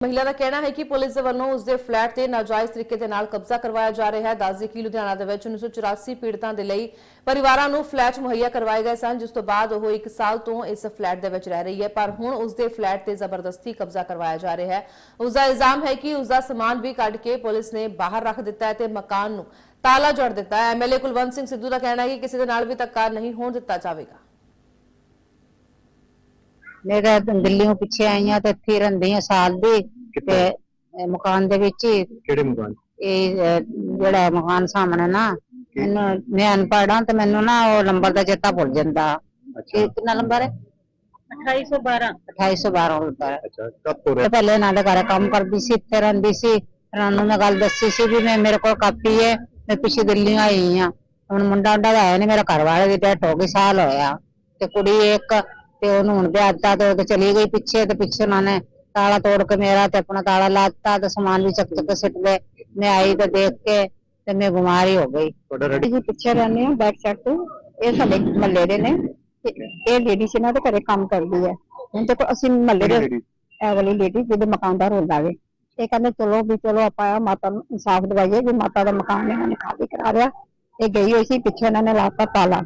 ਮਹਿਲਾ ਦਾ ਕਹਿਣਾ ਹੈ ਕਿ ਪੁਲਿਸ ਦੇ ਵੱਲੋਂ ਉਸ ਦੇ ਫਲੈਟ ਤੇ ਨਾਜਾਇਜ਼ ਤਰੀਕੇ ਦੇ ਨਾਲ ਕਬਜ਼ਾ ਕਰਵਾਇਆ ਜਾ ਰਿਹਾ ਹੈ। ਦੱਸਦੇ ਕਿ ਲੁਧਿਆਣਾ ਦੇ ਵਿੱਚ 1984 ਪੀੜਤਾਂ ਦੇ ਲਈ ਪਰਿਵਾਰਾਂ ਨੂੰ ਫਲੈਟ ਮੁਹੱਈਆ ਕਰਵਾਏ ਗਏ ਸਨ, ਜਿਸ ਤੋਂ ਬਾਅਦ ਉਹ 1 ਸਾਲ ਤੋਂ ਇਸ ਫਲੈਟ ਦੇ ਵਿੱਚ ਰਹਿ ਰਹੀ ਹੈ। ਪਰ ਹੁਣ ਉਸ ਦੇ ਫਲੈਟ ਤੇ ਜ਼ਬਰਦਸਤੀ ਕਬਜ਼ਾ ਕਰਵਾਇਆ ਜਾ ਰਿਹਾ ਹੈ। ਉਸ ਦਾ ਇਲਜ਼ਾਮ ਹੈ ਕਿ ਉਸ ਦਾ ਸਮਾਨ ਵੀ ਕੱਢ ਕੇ ਪੁਲਿਸ ਨੇ ਬਾਹਰ ਰੱਖ ਦਿੱਤਾ ਹੈ ਤੇ ਮਕਾਨ ਨੂੰ ਤਾਲਾ ਜੜ ਦਿੱਤਾ ਹੈ। ਐਮਐਲਏ ਕੁਲਵੰਤ ਸਿੰਘ ਸਿੱਧੂ ਦਾ ਕਹਿਣਾ ਹੈ ਕਿ ਕਿਸੇ ਦੇ ਨਾਲ ਵੀ ਧੱਕਾ ਨਹੀਂ ਹੋਣ ਦਿੱਤਾ ਜਾਵੇਗਾ। ਮੈਂ ਤਾਂ ਦਿੱਲੀੋਂ ਪਿੱਛੇ ਆਈ ਹਾਂ ਤੇ ਇੱਥੇ ਹੀ ਰਹਿੰਦੀ ਹਾਂ ਸਾਲ ਦੀ ਤੇ ਮਕਾਨ ਦੇ ਵਿੱਚ ਹੀ। ਕਿਹੜੇ ਮਕਾਨ? ਇਹ ਅਹ, ਜਿਹੜਾ ਮਕਾਨ ਸਾਹਮਣੇ ਨਾ ਮੈਨੂੰ ਮੈਂ ਅਨਪੜ੍ਹ ਤੇ ਮੈਨੂੰ ਨਾ ਉਹ ਨੰਬਰ ਦਾ ਚੇਤਾ ਭੁੱਲ ਜਾਂਦਾ। ਇਹ ਕਿੰਨਾ ਨੰਬਰ ਹੈ? 2812 2812 ਨੰਬਰ ਹੈ। ਅੱਛਾ ਕਦ ਤੋਂ ਤੇ ਪਹਿਲੇ ਦੇ ਘਰ ਕੰਮ ਕਰਦੀ ਸੀ ਇੱਥੇ ਰਹਿੰਦੀ ਸੀ। ਫਿਰ ਉਹਨੂੰ ਮੈਂ ਗੱਲ ਦੱਸੀ ਸੀ ਵੀ ਮੈਂ ਮੇਰੇ ਕੋਲ ਕਾਪੀ ਹੈ ਮੈਂ ਪਿੱਛੇ ਦਿੱਲੀ ਆਈ ਹਾਂ ਹੁਣ ਮੁੰਡਾ ਦਾ ਹੈ ਨਹੀਂ ਮੇਰਾ ਘਰ ਵਾਲੇ ਦੀ ਡੈਥ ਹੋ ਗਈ ਸਾਲ ਹੋਇਆ। ਤੇ ਕੁੜੀ ਇੱਕ ਤੇ ਉਹਨੂੰ ਹੁਣ ਵਿਆਹ ਦਿੱਤਾ ਤੇ ਉਹ ਤੇ ਚਲੀ ਗਈ ਪਿੱਛੇ ਤੇ ਪਿੱਛੇ ਉਹਨਾਂ ਨੇ ਤਾਲਾ ਤੋੜ ਕੇ ਮੇਰਾ ਤੇ ਆਪਣਾ ਤਾਲਾ ਲਾਤਾ ਤੇ ਸਮਾਨ ਵੀ ਚੱਕ ਚੱਕ ਕੇ ਸਿੱਟ ਗਏ ਮੈਂ ਆਈ ਤੇ ਦੇਖ ਕੇ ਤੇ ਮੈਂ ਬਿਮਾਰ ਹੀ ਹੋ ਗਈ। ਤੁਹਾਡਾ ਰੈਡੀ ਜੀ ਪਿੱਛੇ ਰਹਿੰਦੇ ਆ ਬੈਕ ਸਾਈਡ ਤੋਂ। ਇਹ ਸਾਡੇ ਮਹੱਲੇ ਦੇ ਨੇ। ਤੇ ਇਹ ਲੇਡੀ ਸੀ ਨਾ ਤੇ ਘਰੇ ਕੰਮ ਕਰਦੀ ਹੈ। ਹੁਣ ਦੇਖੋ ਅਸੀਂ ਮਹੱਲੇ ਦੇ ਇਹ ਵਾਲੀ ਲੇਡੀ ਜਿਹਦੇ ਮਕਾਨ ਦਾ ਰੋਲ ਲਾਵੇ ਇਹ ਕਹਿੰਦੇ ਚਲੋ ਵੀ ਚਲੋ ਆਪਾਂ ਮਾਤਾ ਨੂੰ ਇਨਸਾਫ ਦਵਾਈਏ। ਵੀ ਮਾਤਾ ਦਾ ਮਕਾਨ ਇਹਨਾਂ ਨੇ ਖਾਲੀ ਕਰਾ ਲਿਆ। ਇਹ ਗਈ ਹੋਈ ਸੀ ਪਿੱਛੇ ਇਹਨਾਂ ਨੇ ਲਾਤਾ ਤਾਲਾ।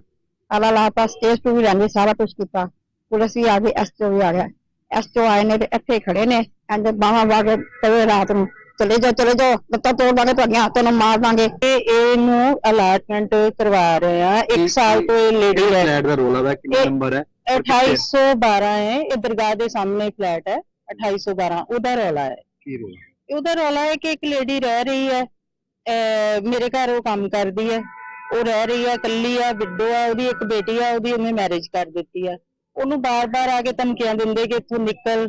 ਤਾਲਾ ਲਾਤਾ ਸਟੇਜ ਤੋਂ ਵੀ ਰਹਿੰਦੇ ਸਾਰਾ ਕੁਝ ਕੀਤਾ। ਪੁਲਿਸ ਵੀ ਆ ਗਈ ਐਸਟੋ ਵੀ ਆ ਗਿਆ। ਐਸਟੋ ਆਏ ਨੇ ਤੇ ਇੱਥੇ ਖੜੇ ਨੇ ਕਹਿੰਦੇ ਬਾਹਾਂ ਵਾਗੇ ਤਵੇ ਰਾਤ ਨੂੰ ਚਲੇ ਜਾਓ ਚਲੇ ਜਾਓ ਲੱਤਾਂ ਤੋੜ ਦਾਂਗੇ ਤੁਹਾਡੀਆਂ ਹੱਥਾਂ ਨੂੰ ਮਾਰ ਦਾਂਗੇ। ਇਹ ਇਹਨੂੰ ਅਲਾਟਮੈਂਟ ਕਰਵਾ ਰਹੇ ਆ। ਇੱਕ ਸਾਲ ਤੋਂ ਇਹ ਲੇਡੀ ਹੈ। ਫਲੈਟ ਦਾ ਰੋਲਾ ਦਾ ਕਿੰਨਾ ਨੰਬਰ ਹੈ? 2812 ਹੈ ਇਹ ਦਰਗਾਹ ਦੇ ਸਾਹਮਣੇ ਫਲੈਟ ਹੈ 2812 ਉਹਦਾ ਰੌਲਾ ਹੈ। ਕੀ ਰੋਲਾ? ਉਹਦਾ ਰੌਲਾ ਹੈ ਕਿ ਇੱਕ ਲੇਡੀ ਰਹਿ ਰਹੀ ਹੈ ਮੇਰੇ ਘਰ ਉਹ ਕੰਮ ਕਰਦੀ ਹੈ। ਉਹ ਰਹਿ ਰਹੀ ਹੈ ਇਕੱਲੀ ਆ ਵਿਡੋ ਆ ਉਹਦੀ ਇੱਕ ਬੇਟੀ ਆ ਉਹਦੀ ਉਹਨੇ ਮੈਰਿਜ ਕਰ ਦਿੱਤੀ ਆ। ਉਹਨੂੰ ਬਾਰ-ਬਾਰ ਆ ਕੇ ਧਮਕੀਆਂ ਦਿੰਦੇ ਕਿ ਇੱਥੋਂ ਨਿਕਲ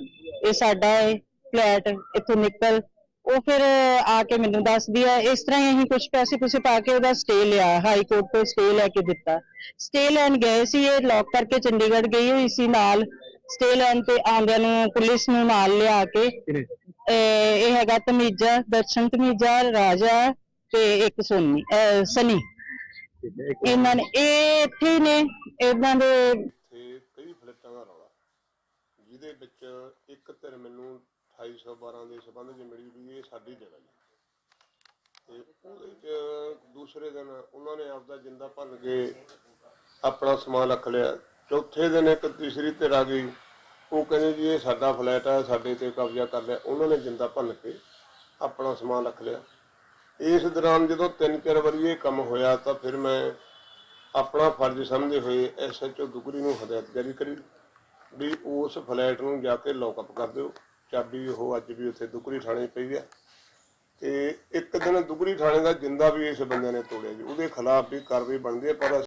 ਇਹ ਸਾਡਾ ਹੈ ਫਲੈਟ ਇੱਥੋਂ ਨਿਕਲ। ਉਹ ਫਿਰ ਆ ਕੇ ਮੈਨੂੰ ਦੱਸਦੀ ਹੈ ਇਸ ਤਰ੍ਹਾਂ ਹੀ ਅਸੀਂ ਕੁਝ ਪੈਸੇ ਪੂਸੇ ਪਾ ਕੇ ਉਹਦਾ ਸਟੇ ਲਿਆ ਹਾਈ ਕੋਰਟ ਤੋਂ ਸਟੇ ਲੈ ਕੇ ਦਿੱਤਾ। ਸਟੇ ਲੈਣ ਗਏ ਸੀ ਇਹ ਲੌਕ ਕਰਕੇ ਚੰਡੀਗੜ੍ਹ ਗਈ ਹੋਈ ਸੀ ਨਾਲ। ਸਟੇ ਲੈਣ ਤੇ ਆਉਂਦਿਆਂ ਨੂੰ ਪੁਲਿਸ ਨੂੰ ਨਾਲ ਲਿਆ ਕੇ। ਇਹ ਹੈਗਾ ਤਮੀਜਾ ਦਰਸ਼ਨ ਤਮੀਜਾ ਰਾਜਾ ਤੇ ਇੱਕ ਸੋਨੀ ਸਨੀ। ਇਹਨਾਂ ਨੇ ਇਹ ਇੱਥੇ ਨੇ ਇਹਨਾਂ ਦੇ ਇੱਥੇ ਕਈ ਫਲੈਟਾਂ ਦਾ ਰੌਲਾ ਜਿਹਦੇ ਵਿੱਚ ਇੱਕ ਧਿਰ ਮੈਨੂੰ 2812 ਦੇ ਸਬੰਧ 'ਚ ਮਿਲੀ ਵੀ ਇਹ ਸਾਡੀ ਜਗ੍ਹਾ ਜੀ। ਤੇ ਉਹਦੇ 'ਚ ਦੂਸਰੇ ਦਿਨ ਉਹਨਾਂ ਨੇ ਆਪਦਾ ਜਿੰਦਾ ਭੰਨ ਕੇ ਆਪਣਾ ਸਮਾਨ ਰੱਖ ਲਿਆ। ਚੌਥੇ ਦਿਨ ਇੱਕ ਤੀਸਰੀ ਧਿਰ ਆ ਗਈ। ਉਹ ਕਹਿੰਦੇ ਜੀ ਇਹ ਸਾਡਾ ਫਲੈਟ ਆ, ਸਾਡੇ ਤੇ ਕਬਜ਼ਾ ਕਰ ਲਿਆ। ਉਹਨਾਂ ਨੇ ਜਿੰਦਾ ਭੰਨ ਕੇ ਆਪਣਾ ਸਮਾਨ ਰੱਖ ਲਿਆ। ਇਸ ਦੌਰਾਨ ਜਦੋਂ ਤਿੰਨ ਚਾਰ ਵਾਰੀ ਇਹ ਕੰਮ ਹੋਇਆ ਤਾਂ ਫਿਰ ਮੈਂ ਆਪਣਾ ਫਰਜ਼ ਸਮਝਦੇ ਹੋਏ ਐਸਐਚਓ ਦੁਗਰੀ ਨੂੰ ਹਦਾਇਤ ਜਾਰੀ ਕਰੀ। ਵੀ ਉਸ ਫਲੈਟ ਨੂੰ ਜਾ ਕੇ ਲੌਕਅਪ ਕਰ ਦਿਓ। ਚਾਬੀ ਉਹ ਅੱਜ ਵੀ ਉੱਥੇ ਦੁਗਰੀ ਥਾਣੇ ਪਈ ਹੈ ਤੇ ਇੱਕ ਦਿਨ ਦੁਗਰੀ ਥਾਣੇ ਦਾ ਜਿੰਦਾ ਵੀ ਇਸ ਬੰਦੇ ਨੇ ਤੋੜਿਆ ਜੀ। ਉਹਦੇ ਖਿਲਾਫ ਵੀ ਕਾਰਵਾਈ ਬਣਦੀ ਹੈ ਪਰ